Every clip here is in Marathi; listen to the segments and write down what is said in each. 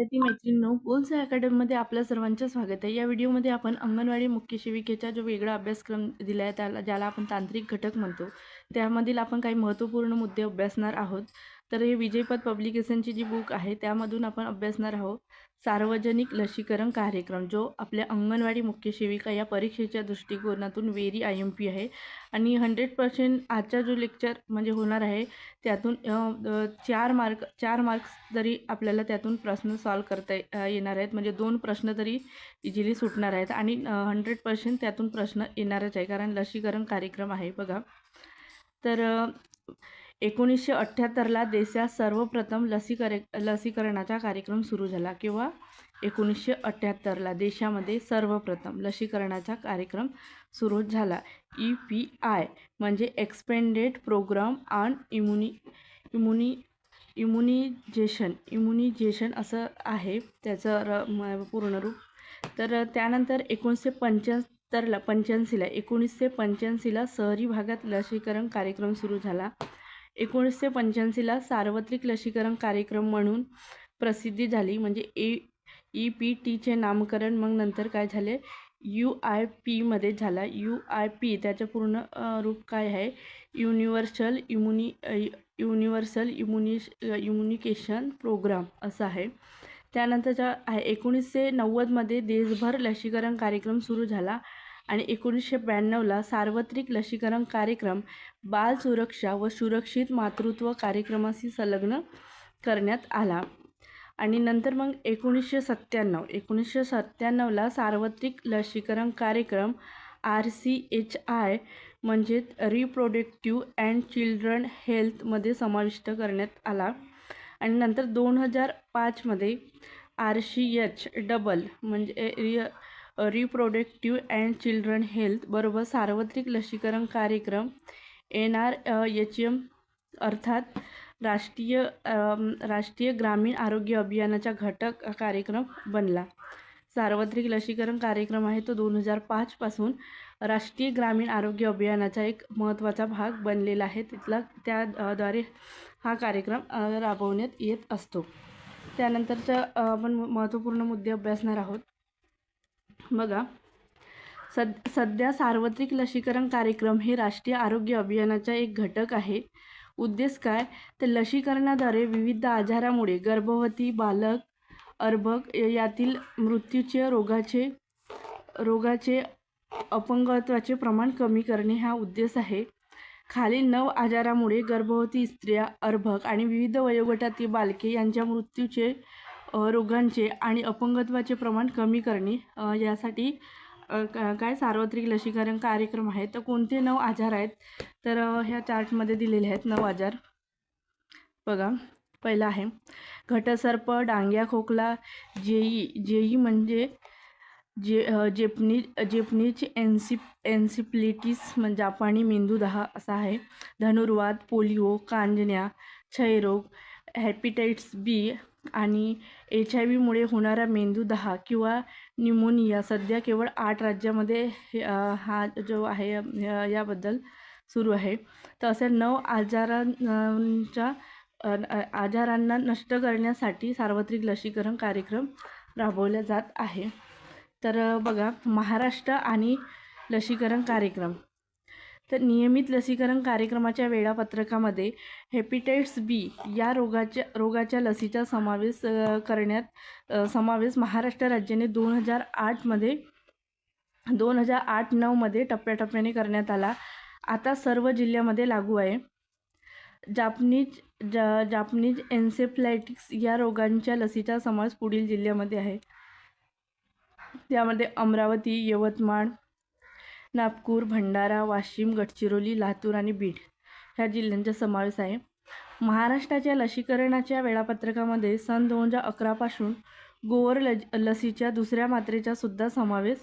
विद्यार्थी मैत्रिणींनो बोल्स अकॅडमीमध्ये आपल्या सर्वांचं स्वागत आहे. या व्हिडिओमध्ये आपण अंगणवाडी मुख्य सेविकेचा जो वेगळा अभ्यासक्रम दिला आहे त्याला ज्याला आपण तांत्रिक घटक म्हणतो त्यामधील आपण काही महत्त्वपूर्ण मुद्दे अभ्यासणार आहोत. तर हे विजयपद पब्लिकेशनची जी बुक आहे त्यामधून आपण अभ्यासणार आहोत. सार्वजनिक लसीकरण कार्यक्रम जो आपल्या अंगणवाडी मुख्य सेविका या परीक्षेच्या दृष्टिकोनातून वेरी आय एम पी आहे. आणि हंड्रेड पर्सेंट आजचा जो लेक्चर म्हणजे होणार आहे त्यातून चार मार्क चार मार्क्स तरी आपल्याला त्यातून प्रश्न सॉल्व करता येणार आहेत म्हणजे दोन प्रश्न तरी इझिली सुटणार आहेत. आणि हंड्रेड पर्सेंट त्यातून प्रश्न येणारच आहे कारण लसीकरण कार्यक्रम आहे बघा. तर एकोणीसशे अठ्ठ्याहत्तरला देशात सर्वप्रथम लसीकरे लसीकरणाचा कार्यक्रम सुरू झाला किंवा एकोणीसशे अठ्ठ्याहत्तरला देशामध्ये सर्वप्रथम लसीकरणाचा कार्यक्रम सुरू झाला. ई पी आय म्हणजे expanded programme on immuni immuni immunisation immunisation असं आहे त्याचं र म- पूर्ण रूप. तर त्यानंतर एकोणीसशे पंच्याहत्तरला पंच्याऐंशीला एकोणीसशे पंच्याऐंशीला शहरी भागात लसीकरण कार्यक्रम सुरू झाला. एकोणीसशे पंच्याऐंशीला सार्वत्रिक लसीकरण कार्यक्रम म्हणून प्रसिद्धी झाली. म्हणजे ए ई पी टीचे नामकरण मग नंतर काय झाले? यू आय पीमध्ये झाला. यू आय पी त्याचं पूर्ण रूप काय आहे? Universal immuni universal immunis immunisation programme असं आहे. त्यानंतरच्या आहे एकोणीसशे नव्वदमध्ये देशभर लसीकरण कार्यक्रम सुरू झाला. आणि एकोणीसशे ब्याण्णवला सार्वत्रिक लसीकरण कार्यक्रम बाल सुरक्षा व सुरक्षित मातृत्व कार्यक्रमाशी संलग्न करण्यात आला. आणि नंतर मग एकोणीसशे सत्त्याण्णव एकोणीसशे सत्त्याण्णवला सार्वत्रिक लसीकरण कार्यक्रम आर सी एच आय म्हणजे रिप्रोडक्टिव्ह अँड चिल्ड्रन हेल्थमध्ये समाविष्ट करण्यात आला. आणि नंतर दोन हजार पाचमध्ये आर सी एच डबल म्हणजे रिय रिप्रोडक्टिव्ह अँड चिल्ड्रन हेल्थ बरोबर सार्वत्रिक लसीकरण कार्यक्रम एन आर एच एम अर्थात राष्ट्रीय राष्ट्रीय ग्रामीण आरोग्य अभियानाचा घटक कार्यक्रम बनला. सार्वत्रिक लसीकरण कार्यक्रम आहे तो दोन हजार पाचपासून राष्ट्रीय ग्रामीण आरोग्य अभियानाचा एक महत्त्वाचा भाग बनलेला आहे. तिथला त्याद्वारे हा कार्यक्रम राबवण्यात येत असतो. त्यानंतरच्या आपण महत्त्वपूर्ण मुद्दे अभ्यासणार आहोत. बघा. सद सध्या सार्वत्रिक लसीकरण कार्यक्रम हे राष्ट्रीय आरोग्य अभियानाचा एक घटक आहे. उद्देश काय? तर लसीकरणाद्वारे विविध आजारामुळे गर्भवती बालक अर्भक यातील मृत्यूचे रोगाचे रोगाचे अपंगत्वाचे प्रमाण कमी करणे हा उद्देश आहे. खालील नऊ आजारामुळे गर्भवती स्त्रिया अर्भक आणि विविध वयोगटातील बालके यांच्या मृत्यूचे रोगांचे आणि अपंगत्वाचे प्रमाण कमी करणे यासाठी का- काय सार्वत्रिक लसीकरण कार्यक्रम आहे तर कोणते नऊ आजार आहेत? तर ह्या चार्टमध्ये दिलेले आहेत नऊ आजार. बघा पहिला आहे. घटसर्प डांग्या खोकला जेई जेई म्हणजे जे जेपनी जेपनीज एन्सिप एन्सिप्लिटिस म्हणजे जापानी मेंदूदाह असा आहे. धनुर्वाद पोलिओ कांजण्या क्षयरोग हॅपिटाइट्स बी आणि एच आय व्हीमुळे होणारा दहा किंवा न्यूमोनिया सध्या केवळ आठ राज्यामध्ये हे, हा जो आहे याबद्दल सुरू आहे. तर अशा नऊ आजारांच्या आजारांना नष्ट करण्यासाठी सार्वत्रिक लसीकरण कार्यक्रम राबवला जात आहे. तर बघा महाराष्ट्र आणि लसीकरण कार्यक्रम. तर नियमित लसीकरण कार्यक्रमाच्या वेळापत्रकामध्ये हेपिटायट्स बी या रोगाच्या रोगाच्या लसीचा समावेश करण्यात समावेश महाराष्ट्र राज्याने दोन हजार आठमध्ये दोन हजार आठ नऊमध्ये टप्प्याटप्प्याने करण्यात आला. आता सर्व जिल्ह्यामध्ये लागू आहे. जापनीज जा जापनीज एन्सेफ्लायटिक्स या रोगांच्या लसीचा समावेश पुढील जिल्ह्यामध्ये आहे. त्यामध्ये अमरावती यवतमाळ नागपूर भंडारा वाशिम गडचिरोली लातूर आणि बीड ह्या जिल्ह्यांचा समावेश आहे. महाराष्ट्राच्या लसीकरणाच्या वेळापत्रकामध्ये सन दोन हजार अकरापासून गोवर लज लसीच्या दुसऱ्या मात्रेचा सुद्धा समावेश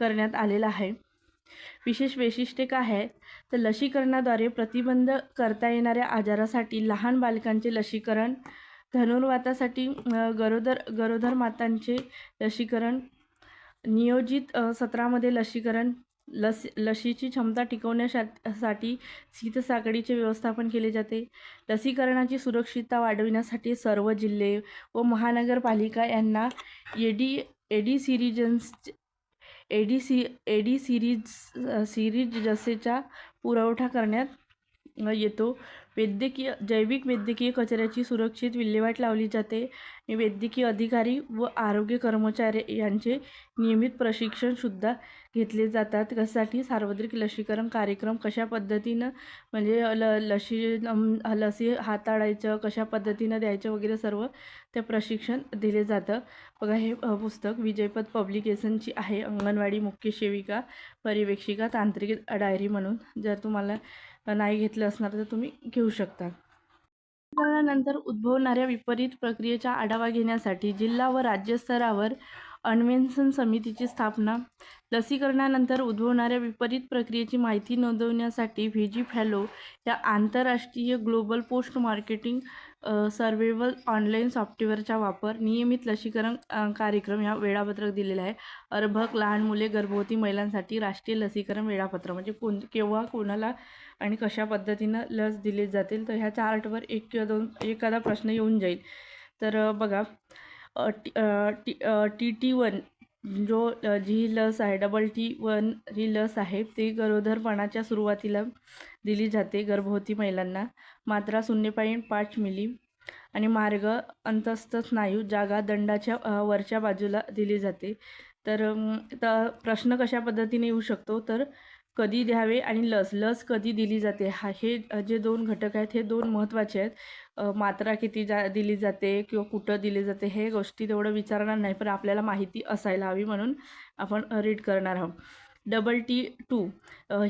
करण्यात आलेला आहे. विशेष वैशिष्ट्ये काय आहे तर लसीकरणाद्वारे प्रतिबंध करता येणाऱ्या आजारासाठी लहान बालकांचे लसीकरण धनुर्वातासाठी गरोदर गरोदर मातांचे लसीकरण नियोजित सत्रामध्ये लसीकरण लस लसीची क्षमता टिकवण्यासाठी शीतसाखळीचे व्यवस्थापन केले जाते. लसीकरणाची सुरक्षितता वाढविण्यासाठी सर्व जिल्हे व महानगरपालिका यांना AD AD syringes AD C AD syringe syringe जसेचा पुरवठा करण्यात येतो. वैद्यकीय जैविक वैद्यकीय कचऱ्याची सुरक्षित विल्हेवाट लावली जाते. वैद्यकीय अधिकारी व आरोग्य कर्मचारी यांचे नियमित प्रशिक्षणसुद्धा घेतले जातात. कशासाठी? सार्वत्रिक लसीकरण कार्यक्रम कशा पद्धतीनं? म्हणजे ल लशी लसी हाताळायचं कशा पद्धतीनं द्यायचं वगैरे सर्व ते प्रशिक्षण दिले जातं. बघा हे पुस्तक विजयपद पब्लिकेशनची आहे. अंगणवाडी मुख्य सेविका पर्यवेक्षिका तांत्रिक डायरी म्हणून. जर तुम्हाला नाही घेतलं असणार तर तुम्ही घेऊ शकता. नंतर उद्भवणाऱ्या विपरीत प्रक्रियेचा आढावा घेण्यासाठी जिल्हा व राज्यस्तरावर अन्वेषण समितीची स्थापना लसीकरणानंतर उद्भवणाऱ्या विपरीत प्रक्रियेची माहिती नोंदवण्यासाठी व्ही फॅलो या आंतरराष्ट्रीय global post marketing surveillance online सॉफ्टवेअरचा वापर नियमित लसीकरण कार्यक्रम ह्या वेळापत्रक दिलेला आहे. अर्भक लहान मुले गर्भवती महिलांसाठी राष्ट्रीय लसीकरण वेळापत्रक म्हणजे कोण केव्हा कोणाला आणि कशा पद्धतीनं लस दिली जातील? तर ह्या चार्टवर एक किंवा दोन एखादा प्रश्न येऊन जाईल. तर बघा टी टी टी वन जो जी लस आहे डबल टी वन ही लस आहे ती गरोदरपणाच्या सुरुवातीला दिली जाते गर्भवती महिलांना. मात्रा शून्य पॉईंट पाच मिली. आणि मार्ग अंतस्थ स्नायू जागा दंडाच्या वरच्या बाजूला दिली जाते. तर तर प्रश्न कशा पद्धतीने येऊ शकतो? तर कधी द्यावे आणि लस लस कधी दिली जाते? हा हे जे दोन घटक आहेत हे दोन महत्त्वाचे आहेत. मात्रा किती जा दिली जाते किंवा कुठं दिली जाते हे गोष्टी तेवढं विचारणार नाही पण आपल्याला माहिती असायला हवी म्हणून आपण रीड करणार आहोत. डबल टी टू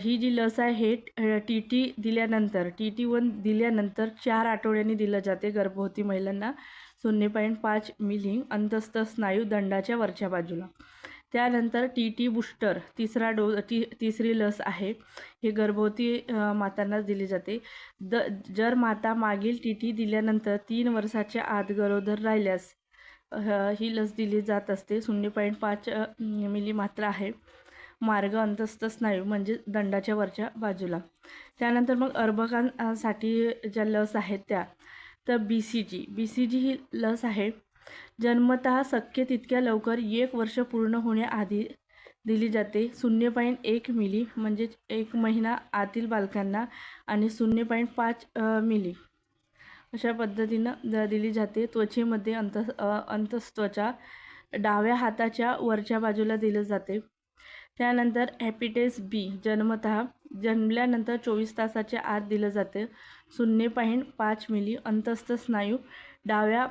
ही जी लस आहे हे टी टी दिल्यानंतर टी टी वन दिल्यानंतर चार आठवड्यांनी दिलं जाते गर्भवती महिलांना. शून्य पॉईंट पाच मिलिंग अंतस्थ स्नायू दंडाच्या वरच्या बाजूला. त्यानंतर टी टी बूस्टर तिसरा डो ती तिसरी लस आहे. ही गर्भवती मातांनाच दिली जाते. द जर माता मागील टी टी दिल्यानंतर तीन वर्षाच्या आत गरोदर राहिल्यास ही लस दिली जात असते. शून्य पॉईंट पाच मिली मात्रा आहे. मार्ग अंतस्थ स्नायू म्हणजे दंडाच्या वरच्या बाजूला. त्यानंतर मग अर्भकांसाठी ज्या लस आहेत त्या तर बी सी जी. बी सी जी ही लस आहे. जन्मत शक्य तितक्या लवकर एक वर्ष पूर्ण होण्याआधी दिली जाते. शून्य पॉईंट एक मिली म्हणजेच एक महिना आतील बालकांना आणि शून्य पॉईंट पाच मिली. अशा पद्धतीनं द दिली जाते. त्वचेमध्ये अंत अंतस्त्वचा डाव्या हाताच्या वरच्या बाजूला दिलं जाते. त्यानंतर हॅपिटेस बी जन्मत जन्मल्यानंतर चोवीस तासाच्या आत दिलं जाते. शून्य पॉईंट पाच मिली अंतस्थ स्नायू डाव्या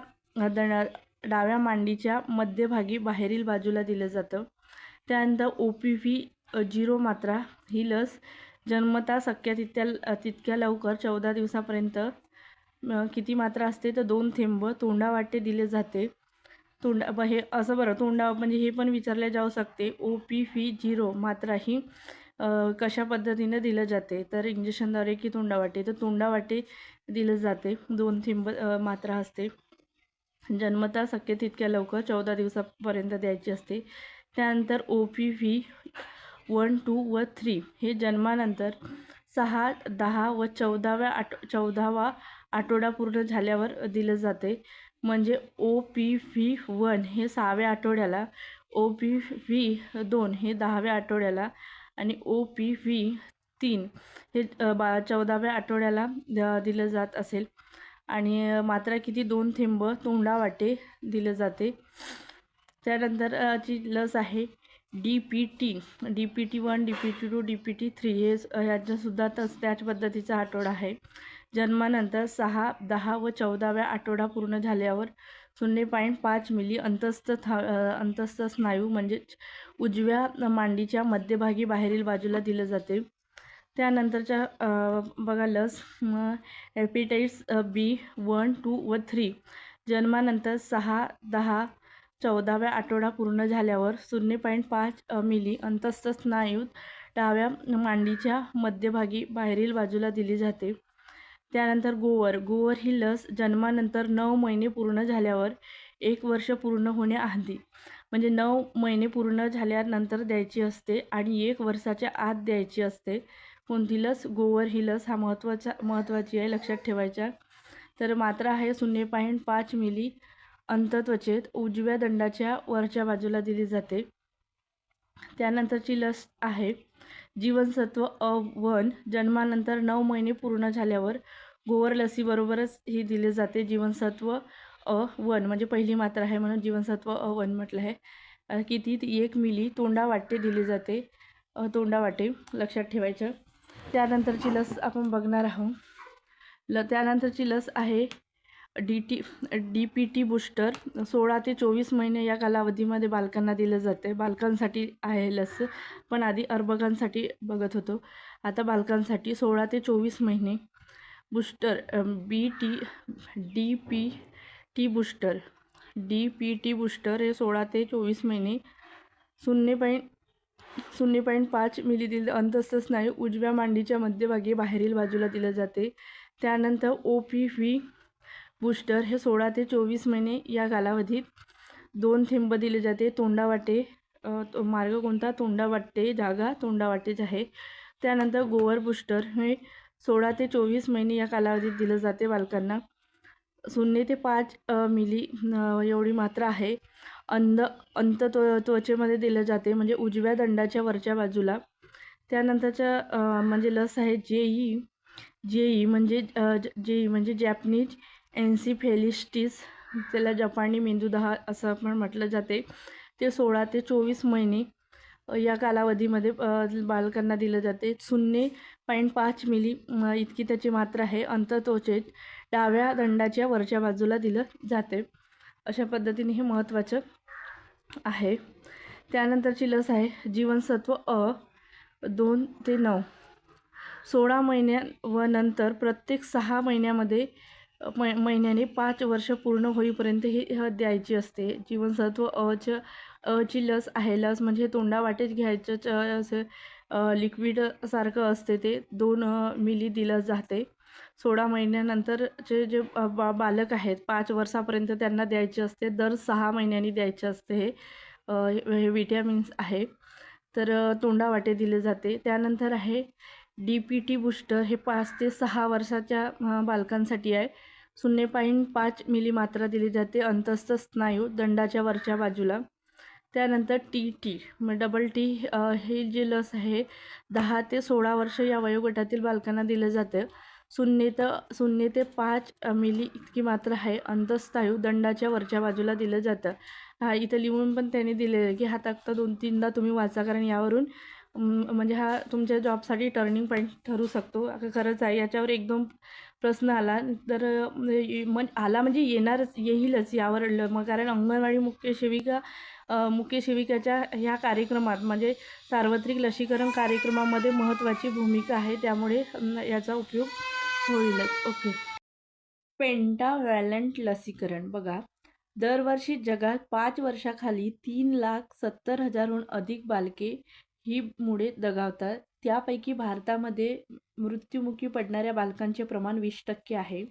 दणा डाव्या मांडीच्या मध्यभागी बाहेरील बाजूला दिलं जातं. त्यानंतर ओ पी व्ही झिरो मात्रा ही लस जन्मता शक्य तितक्या तितक्या लवकर चौदा दिवसापर्यंत किती मात्रा असते तर दोन थेंब तोंडावाटे दिले जाते. तोंडा हे असं बरं तोंडा म्हणजे हे पण विचारले जाऊ शकते. ओ पी व्ही झिरो मात्रा ही कशा पद्धतीने दिलं जाते? तर इंजेक्शनद्वारे की तोंडावाटे? तर तोंडावाटे दिलं जाते. दोन थेंब मात्रा असते. जन्मता शक्य तितक्या लवकर चौदा दिवसापर्यंत द्यायची असते. त्यानंतर O P V one two व थ्री हे जन्मानंतर सहा दहा व चौदाव्या आठ चौदावा आठवडा पूर्ण झाल्यावर दिलं जाते. म्हणजे ओ पी व्ही वन हे सहाव्या आठवड्याला ओ पी व्ही दोन हे दहाव्या आठवड्याला आणि ओ पी व्ही तीन हे बा चौदाव्या आठवड्याला दिलं जात असेल. आणि मात्रा किती दोन थेंब तोंडावाटे दिलं जाते. त्यानंतर जी लस आहे D P T D P T one D P T two D P T three हे ह्याच्यासुद्धा तस त्याच पद्धतीचा आठवडा आहे. जन्मानंतर सहा दहा व चौदाव्या आठवडा पूर्ण झाल्यावर शून्य पॉईंट पाच मिली अंतस्थ था अंतस्थ स्नायू म्हणजेच उजव्या मांडीच्या मध्यभागी बाहेरील बाजूला दिलं जाते. त्यानंतरच्या बघा लस हॅपिटाईट्स बी वन टू व थ्री. जन्मानंतर सहा दहा चौदाव्या आठवडा पूर्ण झाल्यावर शून्य पॉईंट पाच मिली अंतस्थ स्नायूत डाव्या मांडीच्या मध्यभागी बाहेरील बाजूला दिली जाते. त्यानंतर गोवर. गोवर ही लस जन्मानंतर नऊ महिने पूर्ण झाल्यावर एक वर्ष पूर्ण होण्याआधी म्हणजे नऊ महिने पूर्ण झाल्यानंतर द्यायची असते आणि एक वर्षाच्या आत द्यायची असते. कोणती लस? गोवर ही लस हा महत्त्वाचा महत्त्वाची आहे लक्षात ठेवायच्या. तर मात्रा आहे शून्य पॉईंट पाच मिली अंतत्वचेत उजव्या दंडाच्या वरच्या बाजूला दिली जाते. त्यानंतरची लस आहे जीवनसत्व अ वन. जन्मानंतर नऊ महिने पूर्ण झाल्यावर गोवर लसीबरोबरच ही दिली जाते जीवनसत्व अ वन म्हणजे पहिली मात्रा आहे म्हणून जीवनसत्व अ वन म्हटलं आहे. किती ती एक मिली तोंडा वाटे दिली जाते. अ, तोंडा वाटे लक्षात ठेवायचं. त्यानंतरची लस आपण बघणार आहोत. ल त्यानंतरची लस आहे D T D P T booster. सोळा ते चोवीस महिने या कालावधीमध्ये बालकांना दिलं जाते. बालकांसाठी आहे लस पण आधी अर्भकांसाठी बघत होतो. आता बालकांसाठी सोळा ते चोवीस महिने booster B T D P T booster. D P T booster हे सोळा ते चोवीस महिने शून्य पॉईंट शून्य पॉईंट पाच मिली दिलं अंतस्थ स्नायू उजव्या मांडीच्या मध्यभागी बाहेरील बाजूला दिलं जाते. त्यानंतर ओ पी व्ही बूस्टर हे सोळा ते चोवीस महिने या कालावधीत दोन थेंब दिले जाते. तोंडावाटे तो मार्ग कोणता? तोंडावाटे जागा तोंडावाटेच आहे. त्यानंतर गोवर बूस्टर हे सोळा ते चोवीस महिने या कालावधीत दिलं जाते बालकांना. शून्य ते पाच मिली एवढी मात्रा आहे. अंध अंत त्व त्वचेमध्ये दिलं जाते म्हणजे उजव्या दंडाच्या वरच्या बाजूला. त्यानंतरच्या म्हणजे लस आहे जे ई जे ई म्हणजे जे ई म्हणजे जॅपनीज एन्सिफेलिस्टिस त्याला जपानी मेंदूदहा असं पण म्हटलं जाते. ते सोळा ते चोवीस महिने या कालावधीमध्ये बालकांना दिलं जाते. शून्य पॉईंट पाच मिली इतकी त्याची मात्रा आहे. अंतत्वचेत डाव्या दंडाच्या वरच्या बाजूला दिलं जाते. अशा पद्धतीने हे महत्त्वाचं आहे. त्यानंतरची लस आहे. जीवनसत्व अ दोन ते नऊ. सोळा महिन्या व नंतर प्रत्येक सहा महिन्यामध्ये मै महिन्याने पाच वर्ष पूर्ण होईपर्यंत ही ह द्यायची असते. जीवनसत्व अच्या ची लस आहे लस म्हणजे तोंडावाटेच घ्यायचं च असं लिक्विडसारखं लिक्विड सारखं असते ते. दोन मिली दिलं जाते. सोळा महिन्यानंतरचे जे बा बालक आहेत पाच वर्षापर्यंत त्यांना द्यायचे असते. दर सहा महिन्यांनी द्यायचे असते हे हे विटॅमिन्स आहे. तर तोंडावाटे दिले जाते. त्यानंतर आहे डी पी टी बूस्टर हे पाच ते सहा वर्षाच्या बालकांसाठी आहे. शून्य पॉईंट पाच मिली मात्रा दिली जाते. अंतस्थ स्नायू दंडाच्या वरच्या बाजूला. त्यानंतर टी टी मग डबल टी ही हे जे लस आहे दहा ते सोळा वर्ष या वयोगटातील बालकांना दिलं जातं. शून्य तर शून्य ते पाच मिली इतकी मात्र आहे. अंतस्नायू दंडाच्या वरच्या बाजूला दिलं जातं. हा इथं लिहून पण त्यांनी दिलेलं आहे की हा तक्ता दोन तीनदा तुम्ही वाचा कारण यावरून म्हणजे हा तुमच्या जॉबसाठी टर्निंग पॉईंट ठरू शकतो. खरंच आहे याच्यावर एकदम प्रश्न आला. तर मग मन आला म्हणजे येणारच येईलच यावर ल- मग कारण अंगणवाडी मुख्य सेविका मुख्य सेविकाच्या ह्या कार्यक्रमात म्हणजे सार्वत्रिक लसीकरण कार्यक्रमामध्ये महत्त्वाची भूमिका आहे त्यामुळे याचा उपयोग होईलच. ओके. पेंटावॅलंट लसीकरण. बघा दरवर्षी जगात पाच वर्षाखाली तीन लाख सत्तर हजारहून अधिक बालके ही मुळे दगावतात. त्यापैकी भारतामध्ये मृत्युमुखी पडणाऱ्या बालकांचे प्रमाण वीस टक्के आहे.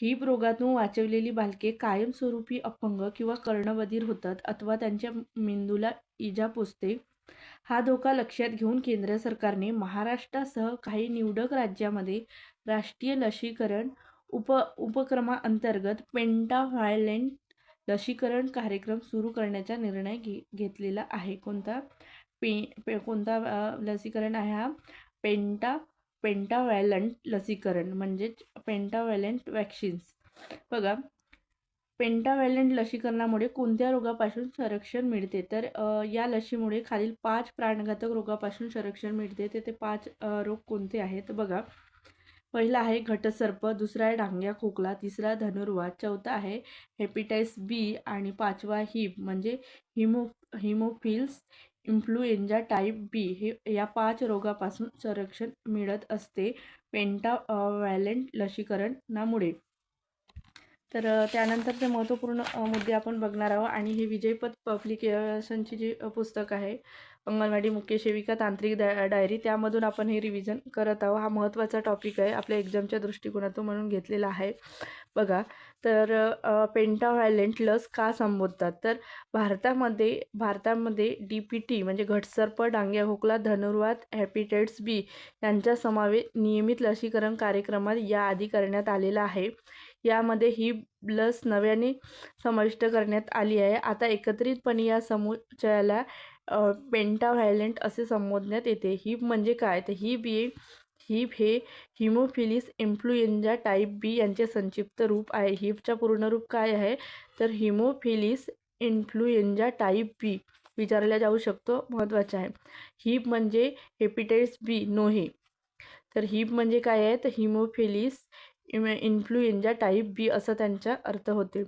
हिप रोगातून वाचवलेली बालके कायमस्वरूपी अपंग किंवा कर्णबधीर होतात अथवा त्यांच्या मेंदूला इजा पोचते. हा धोका लक्षात घेऊन केंद्र सरकारने महाराष्ट्रासह काही निवडक राज्यामध्ये राष्ट्रीय लसीकरण उप उपक्रमाअंतर्गत पेंटाव्हायलेंट लसीकरण कार्यक्रम सुरू करण्याचा निर्णय घे घेतलेला आहे. कोणता पे पे कोणता लसीकरण आहे हा? पेंटा पेंटाव्हॅलंट लसीकरण म्हणजेच पेंटाव्हॅलंट वॅक्सिन्स. बघा पेंटाव्हॅलंट लसीकरणामुळे कोणत्या रोगापासून संरक्षण मिळते? तर या लसीमुळे खालील पाच प्राणघातक रोगापासून संरक्षण मिळते. तर ते पाच रोग कोणते आहेत? बघा पहिला आहे घटसर्प दुसरा आहे डांग्या खोकला तिसरा धनुर्वात चौथा आहे हेपिटायस बी आणि पाचवा हिप म्हणजे हिमो हिमोफिल्स. इन्फ्लुएंजा टाईप बी हे या पाच रोगापासून संरक्षण मिळत असते. पेंटा व्हॅलेंट लसीकरणामुळे. तर त्यानंतरचे महत्त्वपूर्ण मुद्दे आपण बघणार आहोत आणि हे विजयपथ पब्लिकेशनची जी पुस्तक आहे अंगणवाडी मुख्य सेविका तांत्रिक डा डायरी त्यामधून आपण हे रिव्हिजन करत आहोत. हा महत्त्वाचा टॉपिक आहे. आपल्या एक्झामच्या दृष्टिकोनातून म्हणून घेतलेला आहे. बघा तर पेंटा व्हायलेंट लस का संबोधतात? तर भारतामध्ये भारतामध्ये डी पी टी म्हणजे घटसर्प डांग्या खोकला धनुर्वात हॅपिटायट्स बी यांचा समावेश नियमित लसीकरण कार्यक्रमात याआधी करण्यात आलेला आहे. यामध्ये ही लस नव्याने समाविष्ट करण्यात आली आहे. आता एकत्रितपणे या समुच्चयाला पेंटाव्हायलेंट असे संबोधण्यात येते. ही म्हणजे काय? तर हिप हे हिप हे हिमोफिलिस इन्फ्लुएंजा टाईप बी यांचे संक्षिप्त रूप आहे. हिपचा पूर्ण रूप काय आहे? तर हिमोफिलिस इन्फ्लुएंजा टाईप बी विचारला जाऊ शकतो. महत्त्वाचा आहे. हिप म्हणजे हेपिटायटिस बी नोहे. तर हिप म्हणजे काय आहे? तर हिमोफिलिस इन्फ्लुएंजा टाईप बी असं त्यांचा अर्थ होते.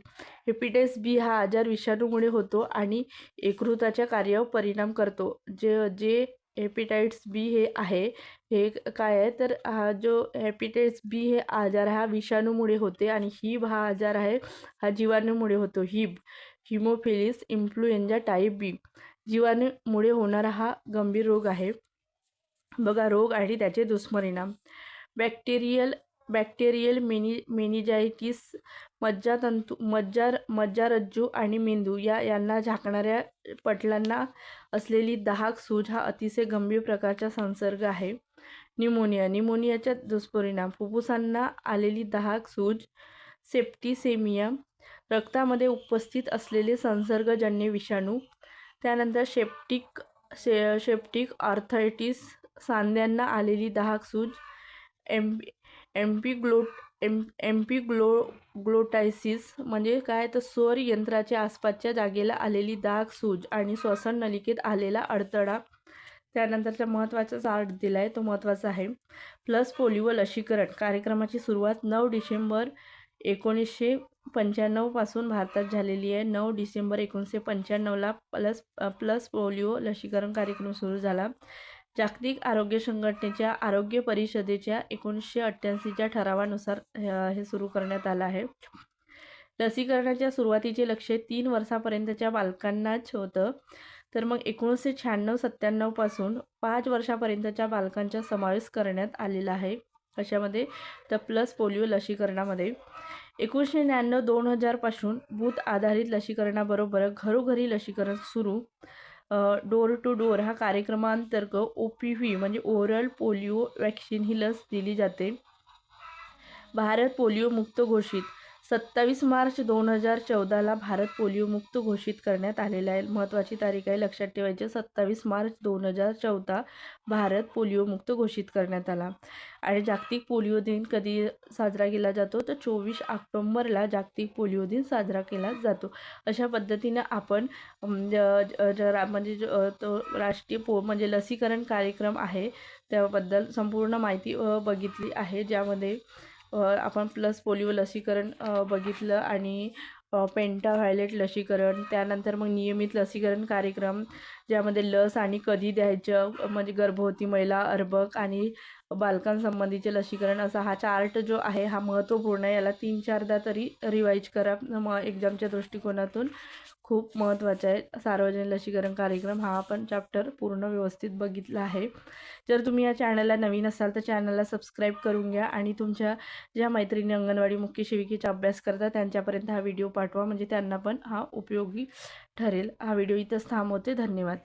हेपिटायटिस बी हा आजार विषाणूमुळे होतो आणि यकृताच्या कार्यावर परिणाम करतो. जे जे हेपिटाइट्स बी हे आहे. हे काय आहे? तर हा जो हॅपिटाइट्स बी हे आजार हा विषाणूमुळे होते आणि हिब हा आजार आहे हा जीवाणूमुळे होतो. हिब हिमोफिलिस इन्फ्लुएंजा टाईप बी. जीवाणूमुळे होणारा हा गंभीर रोग आहे. बघा रोग आणि त्याचे दुष्परिणाम. बॅक्टेरियल बॅक्टेरियल मेनि मेनिजायटिस मज्जातंतू मज्जार मज्जारज्जू आणि मेंदू या यांना झाकणाऱ्या पटलांना असलेली दाहक सूज हा अतिशय गंभीर प्रकारचा संसर्ग आहे. न्यूमोनिया निमोनियाच्या दुष्परिणाम फुफ्फुसांना आलेली दाहक सूज सेप्टिसेमिया रक्तामध्ये उपस्थित असलेले संसर्गजन्य विषाणू त्यानंतर शेप्टिक शे शेप्टिक ऑर्थायटिस सांध्यांना आलेली दाहक सूज एम एम्पिग्लोट एम एम्पिग्लो ग्लोटायसिस म्हणजे काय? तर स्वर यंत्राच्या आसपासच्या जागेला आलेली दाग सूज आणि श्वसन नलिकेत आलेला अडथळा. त्यानंतरचा महत्त्वाचा चार्ट दिला आहे तो महत्त्वाचा आहे. प्लस पोलिओ लसीकरण कार्यक्रमाची सुरुवात नऊ डिसेंबर एकोणीसशे पंच्याण्णवपासून भारतात झालेली आहे. नऊ डिसेंबर एकोणीसशे पंच्याण्णवला प्लस प्लस पोलिओ लसीकरण कार्यक्रम सुरू झाला. जागतिक आरोग्य संघटनेच्या आरोग्य परिषदेच्या एकोणीसशे अठ्ठ्याऐंशीच्या ठरावानुसार हे सुरू करण्यात आलं आहे. लसीकरणाच्या सुरुवातीचे लक्ष तीन वर्षापर्यंतच्या बालकांनाच होतं. तर मग एकोणीसशे शहाण्णव सत्त्याण्णवपासून पाच वर्षापर्यंतच्या बालकांचा समावेश करण्यात आलेला आहे. अशामध्ये तर प्लस पोलिओ लसीकरणामध्ये एकोणीसशे ब्याण्णव दोन हजारपासून बूथ आधारित लसीकरणाबरोबर घरोघरी लसीकरण सुरू. डोर टू डोर हा कार्यक्रमांतर्गत ओ पी व्ही म्हणजे ओरल पोलिओ वॅक्सिन ही लस दिली जाते. भारत पोलिओ मुक्त घोषित. सत्तावीस मार्च दोन हजार चौदाला भारत पोलिओमुक्त घोषित करण्यात आलेला आहे. महत्त्वाची तारीख आहे. लक्षात ठेवायची सत्तावीस मार्च दोन हजार चौदा भारत पोलिओमुक्त घोषित करण्यात आला. आणि जागतिक पोलिओ दिन कधी साजरा केला जातो? तर चोवीस ऑक्टोंबरला जागतिक पोलिओ दिन साजरा केला जातो. अशा पद्धतीनं आपण म्हणजे तो राष्ट्रीय पो म्हणजे लसीकरण कार्यक्रम आहे. त्याबद्दल संपूर्ण माहिती बघितली आहे. ज्यामध्ये आपण प्लस पोलिओ लसीकरण बघितलं आणि पेंटा व्हायलेट लसीकरण त्यानंतर मग नियमित लसीकरण कार्यक्रम ज्यामध्ये लस आणि कधी द्यायचं म्हणजे गर्भवती महिला अर्भक आणि बालकांसंबंधीचे लसीकरण असा हा चार्ट जो आहे हा महत्त्वपूर्ण आहे. याला तीन चारदा तरी रिवाईज करा. म एक्झामच्या दृष्टिकोनातून खूप महत्त्वाचा आहे. सार्वजनिक लसीकरण कार्यक्रम हा आपण चॅप्टर पूर्ण व्यवस्थित बघितला आहे. जर तुम्ही या चॅनलला नवीन असाल तर चॅनलला सबस्क्राईब करून घ्या आणि तुमच्या ज्या मैत्रिणी अंगणवाडी मुख्य सेविकेचा अभ्यास करता त्यांच्यापर्यंत हा व्हिडिओ पाठवा. म्हणजे त्यांना पण हा उपयोगी ठरेल. हा व्हिडिओ इथंच थांबवते. धन्यवाद.